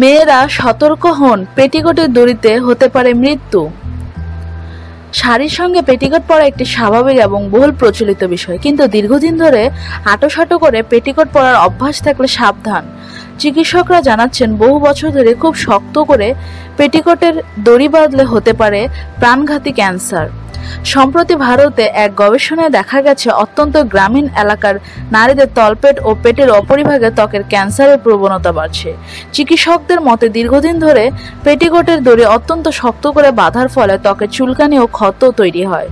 মেয়েরা সতর্ক হন পেটিকোটের দড়িতে হতে পারে মৃত্যু। শাড়ির সঙ্গে পেটিকোট পরা একটি স্বাভাবিক এবং বহুল প্রচলিত বিষয়, কিন্তু দীর্ঘদিন ধরে আটোসাটো করে পেটিকোট পরার অভ্যাস থাকলে সাবধান। চিকিৎসকরা জানাচ্ছেন, বহু বছর ধরে খুব শক্ত করে পেটিকোটের দড়ি বাঁধলে হতে পারে প্রাণঘাতী ক্যান্সার। সম্প্রতি ভারতে এক গবেষণায় দেখা গেছে, অত্যন্ত গ্রামীণ এলাকার নারীদের তলপেট ও পেটের অপরিভাগে ত্বকের ক্যান্সারের প্রবণতা বাড়ছে। চিকিৎসকদের মতে, দীর্ঘদিন ধরে পেটিকোটের দড়ি অত্যন্ত শক্ত করে বাঁধার ফলে ত্বকের চুলকানি ও ক্ষত তৈরি হয়।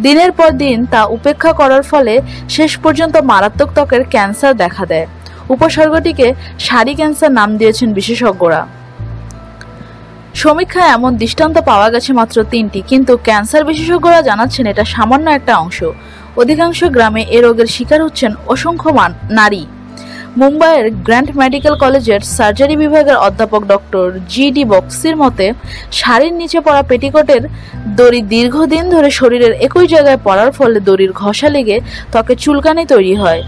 দিনের পর দিন তা উপেক্ষা করার ফলে শেষ পর্যন্ত মারাত্মক ত্বকের ক্যান্সার দেখা দেয়। উপসর্গটিকে শাড়ি ক্যান্সার নাম দিয়েছেন বিশেষজ্ঞরা। সমীক্ষায় এমন দৃষ্টান্ত পাওয়া গেছে মাত্র তিনটি, কিন্তু ক্যান্সার বিশেষজ্ঞরা জানাচ্ছেন এটা সামান্য একটা অংশ। অধিকাংশ গ্রামে এ রোগের শিকার হচ্ছেন অসংখ্য নারী। মুম্বাইয়ের গ্র্যান্ড মেডিকেল কলেজের সার্জারি বিভাগের অধ্যাপক ডক্টর জি ডি বক্সির মতে, শাড়ির নিচে পড়া পেটিকোটের দড়ি দীর্ঘদিন ধরে শরীরের একই জায়গায় পড়ার ফলে দড়ির ঘষা লেগে ত্বকে চুলকানি তৈরি হয়।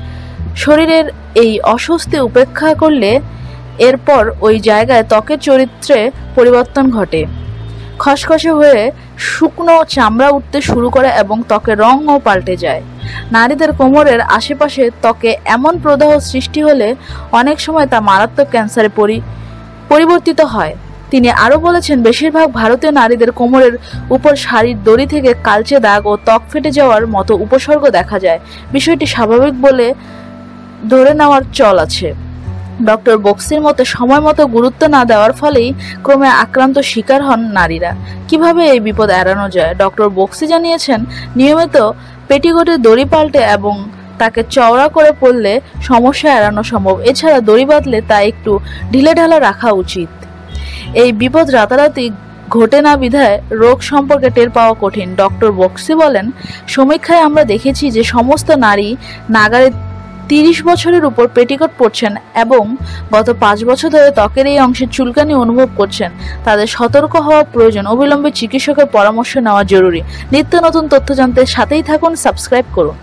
শরীরের এই অস্বস্তি উপেক্ষা করলে এরপর ওই জায়গায় ত্বকের চরিত্রে পরিবর্তন ঘটে। খসখসে হয়ে শুকনো চামড়া উঠতে শুরু করে এবং ত্বকের রঙও পাল্টে যায়। নারীদের কোমরের আশেপাশে ত্বকে এমন প্রদাহ সৃষ্টি হলে অনেক সময় তা মারাত্মক ক্যান্সারে পরি পরিবর্তিত হয়। তিনি আরও বলেছেন, বেশিরভাগ ভারতীয় নারীদের কোমরের উপর শাড়ির দড়ি থেকে কালচে দাগ ও ত্বক ফেটে যাওয়ার মতো উপসর্গ দেখা যায়। বিষয়টি স্বাভাবিক বলে ধরে নেওয়ার চল আছে। ডক্টর বক্সির মতে সময় মতো গুরুত্ব না দেওয়ার ফলেই ক্রমে আক্রান্ত শিকার হন নারীরা। কীভাবে এই বিপদ এড়ানো যায়? ডক্টর বক্সি জানিয়েছেন, নিয়মিত পেটিকোটের দড়ি পাল্টে এবং তাকে চওড়া করে পড়লে সমস্যা এড়ানো সম্ভব। এছাড়া দড়ি বাঁধলে তা একটু ঢিলে ঢালা রাখা উচিত। এই বিপদ রাতারাতি ঘটে না বিধায় রোগ সম্পর্কে টের পাওয়া কঠিন। ডক্টর বক্সি বলেন, সমীক্ষায় আমরা দেখেছি যে সমস্ত নারী নাগারে তিরিশ বছরের উপর পেটিকোট পরছেন এবং গত পাঁচ বছর ধরে ত্বকের এই অংশে চুলকানি অনুভব করছেন। তাদের সতর্ক হওয়া প্রয়োজন। অবিলম্বে চিকিৎসকের পরামর্শ নেওয়া জরুরি। নিত্য নতুন তথ্য জানতে সাথেই থাকুন, সাবস্ক্রাইব করুন।